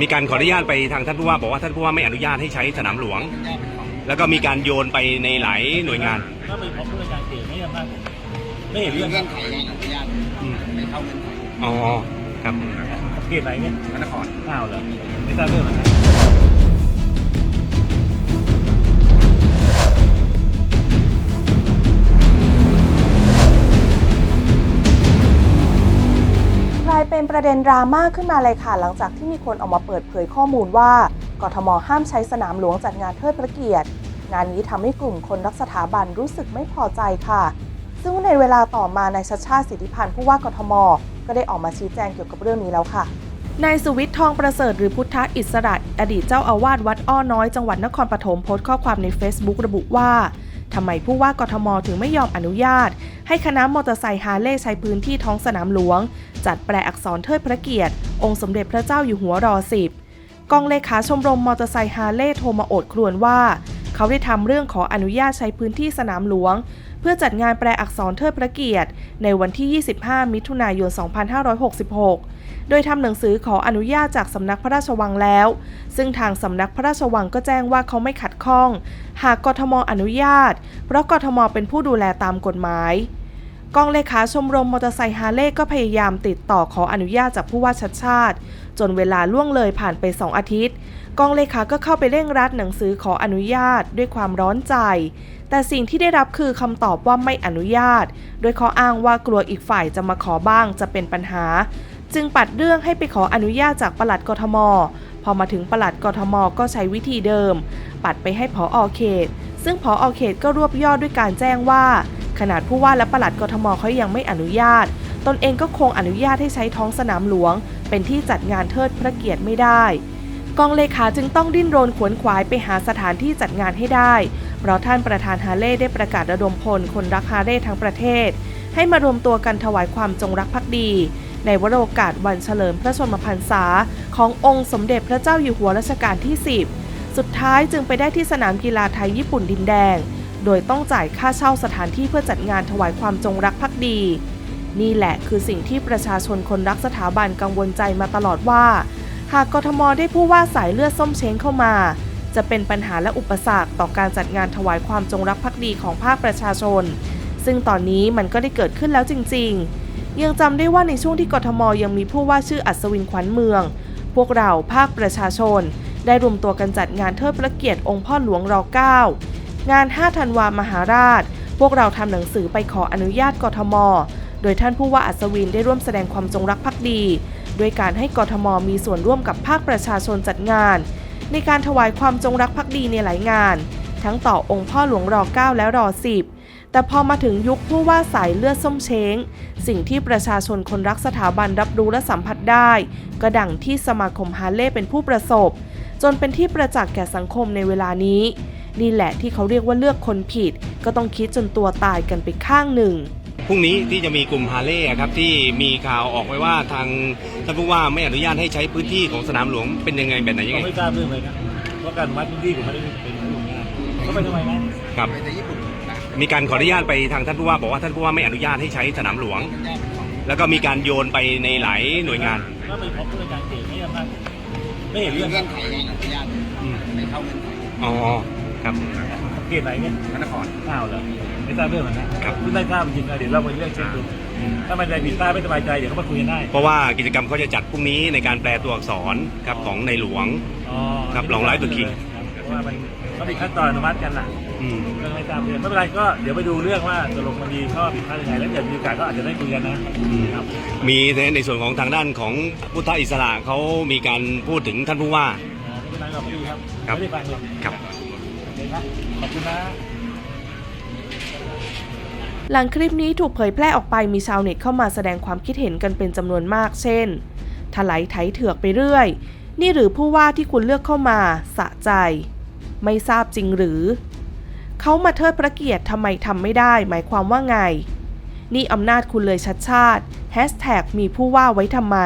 มีการขออนุญาตไปทางท่านผู้ว่าบอกว่าท่านผู้ว่าไม่อนุญาตให้ใช้สนามหลวง แล้วก็มีการโยนไปในหลายหน่วยงานถ้าไปพบผู้ในวยการเขตไม่ยอมรับไม่เห็นเรื่องเงื่อนไขการอนุญาตอืมไม่เข้าเงื่อนไขอ๋อครับเขตไหนเนี่ยพระนครอ้าวเหรอไม่ทราบเรื่อง ประเด็นดราม่าขึ้นมาเลยค่ะ หลังจากที่มีคนออกมาเปิดเผยข้อมูลว่ากทมห้ามใช้สนามหลวงจัดงานเทิดพระเกียรติ งานนี้ทำให้กลุ่มคนรักสถาบันรู้สึกไม่พอใจค่ะ ซึ่งในเวลาต่อมานายชัชชาติสิทธิพันธ์ผู้ว่ากทม ก็ได้ออกมาชี้แจงเกี่ยวกับเรื่องนี้แล้วค่ะนายสุวิทย์ทองประเสริฐหรือพุทธอิสระอดีตเจ้าอาวาสวัดอ้อน้อยจังหวัดนครปฐมโพสต์ข้อความใน Facebook ระบุว่า ทำไมผู้ว่ากทมถึงไม่ยอมอนุญาต ให้คณะมอเตอร์ไซค์ฮาร์เลย์ใช้พื้นที่ท้องสนามหลวง จัดแปลอักษรเทิดพระเกียรติ องค์สมเด็จพระเจ้าอยู่หัวรอสิบกองเลขาชมรมมอเตอร์ไซค์ฮาร์เลย์โทรมาโอดครวญว่า เขาได้ทำเรื่องขออนุญาตใช้พื้นที่สนามหลวง เพื่อจัดงานแปลอักษรเทิดพระเกียรติ ในวันที่ 25 มิถุนายน 2566 โดยทำหนังสือขออนุญาตจากสำนักพระราชวังแล้ว ซึ่งทางสำนักพระราชวังก็แจ้งว่าเขาไม่ขัดข้อง หากกทมอนุญาต เพราะกทมเป็นผู้ดูแลตามกฎหมาย กองเลขาชมรมมอเตอร์ไซค์ฮาร์เลย์ก็พยายามติดต่อขออนุญาตจากผู้ว่าชัดชาติ จนเวลาล่วงเลยผ่านไป 2 อาทิตย์ กองเลขาก็เข้าไปเร่งรัดหนังสือขออนุญาตด้วยความร้อนใจ แต่สิ่งที่ได้รับคือคำตอบว่าไม่อนุญาต โดยข้ออ้างว่ากลัวอีกฝ่ายจะมาขอบ้างจะเป็นปัญหา จึงปัดเรื่องให้ไปขออนุญาตจากปลัดกทม พอมาถึงปลัดกทมก็ใช้วิธีเดิม ปัดไปให้ผออเขต ซึ่งผออเขตก็รวบยอดด้วยการแจ้งว่า ขนาดผู้ว่าและปลัดกทมเขายังไม่อนุญาต ตนเองก็คงอนุญาตให้ใช้ท้องสนามหลวง เป็นที่จัดงานเทิดพระเกียรติไม่ได้ กองเลขาจึงต้องดิ้นรนขวนขวายไปหาสถานที่จัดงานให้ได้ เพราะท่านประธานฮาเล่ได้ประกาศระดมพลคนรักฮาเล่ทั้งประเทศ ให้มารวมตัวกันถวายความจงรักภักดีในวโรกาสวันเฉลิมพระชนมพรรษา ขององค์สมเด็จพระเจ้าอยู่หัวรัชกาลที่ 10 สุดท้ายจึงไปได้ที่สนามกีฬาไทยญี่ปุ่นดินแดง โดยต้องจ่ายค่าเช่าสถานที่เพื่อจัดงานถวายความจงรักภักดี นี่แหละคือสิ่งที่ประชาชนคนรักสถาบันกังวลใจมาตลอดว่า หากกทมได้ผู้ว่าสายเลือดส้มเช้งเข้ามา จะเป็นปัญหาและอุปสรรคต่อการจัดงานถวายความจงรักภักดีของภาคประชาชน ซึ่งตอนนี้มันก็ได้เกิดขึ้นแล้วจริง ๆ ยังจำได้ว่าในช่วงที่กทมยังมีผู้ว่าชื่ออัศวินขวัญเมือง พวกเราภาคประชาชน ได้รวมตัวกันจัดงานเทิดพระเกียรติองค์พ่อหลวงร 9 งาน 5 ธันวามหาราช พวกเราทำหนังสือไปขออนุญาตกทม โดยท่านผู้ว่าอัศวินได้ร่วมแสดงความจงรักภักดี โดยการให้กทมมีส่วนร่วมกับภาคประชาชนจัดงาน ในการถวายความจงรักภักดีในหลายงาน ทั้งต่อองค์พ่อหลวงรอ9และรอ10 แต่พอมาถึงยุคผู้ว่าสายเลือดส้มเช้ง สิ่งที่ประชาชนคนรักสถาบันรับรู้และสัมผัสได้ ก็ดังที่สมาคมฮาเลย์เป็นผู้ประสบ จนเป็นที่ประจักษ์แก่สังคมในเวลานี้ นี่แหละที่เขาเรียกว่าเลือกคนผิด ก็ต้องคิดจนตัวตายกันไปข้างหนึ่งพรุ่งนี้ที่จะมีกลุ่มฮาร์เลย์ครับที่มีข่าวออกไว้ว่าทางท่านผู้ว่าไม่อนุญาตให้ใช้พื้นที่ของสนามหลวงเป็นยังไงแบบไหนยังก็ไงไม่ทราบเรื่องเลยนะเพราะการวัดพื้นที่ผมไม่ได้เป็นผู้งานเขาไปทำไมนะครับไปแต่ญี่ปุ่นนะมีการขออนุญาตไปทางท่านผู้ว่าบอกว่าท่านผู้ว่าไม่อนุญาตให้ใช้สนามหลวงอนุญาตเป็นของแล้วก็มีการโยนไปในหลายหน่วยงานถ้าไปพบผู้ในวยการเขตไม่ยอมรับไม่เห็นเรื่องเงื่อนไขการอนุญาตอืมไม่เข้าเงื่อนไขอ๋อ ครับเขตไหนเนี่ยพระนครอ้าวเหรอไม่ทราบเรื่องเหรอนะครับคุณได้ทราบจริงๆเดี๋ยวเราไปเรื่องเช็คดูถ้ามันใดผิดพลาดไม่สบายใจเดี๋ยวเขามาคุยกันได้เพราะว่ากิจกรรมเขาจะจัดพรุ่งนี้ในการแปลตัวอักษรครับของในหลวงอ๋อครับลองไลฟ์ดูคิงเพราะว่ามันก็มีขั้นตอนอนุมัติกันน่ะอืมเรื่องไม่ตามเรื่องไม่เป็นไรก็เดี๋ยวไปดูเรื่องว่าตกลงมันมีข้อผิดพลาดยังไงแล้วเดี๋ยวมีโอกาสก็อาจจะได้คุยกันนะอืมครับมีในในส่วนของทางด้านของพุทธอิสระเขามีการพูดถึงท่านผู้ว่าอ่าไม่เป็นไรเราไม่ดูครับครับไม่ได้ฟังหรอกครับโอเค ครับขอบคุณนะหลังคลิปนี้ถูกเผยแพร่ออกไปมีชาวเน็ตเข้ามาแสดงความคิดเห็นกันเป็นจำนวนมาก เช่น ถลายไถเถือกไปเรื่อย นี่หรือผู้ว่าที่คุณเลือกเข้ามาสะใจ ไม่ทราบจริงหรือ เขามาเทิดพระเกียรติทำไมทำไม่ได้ หมายความว่าไง นี่อำนาจคุณเลยชัดชาติแฮชแท็กมีผู้ว่าไว้ทำไม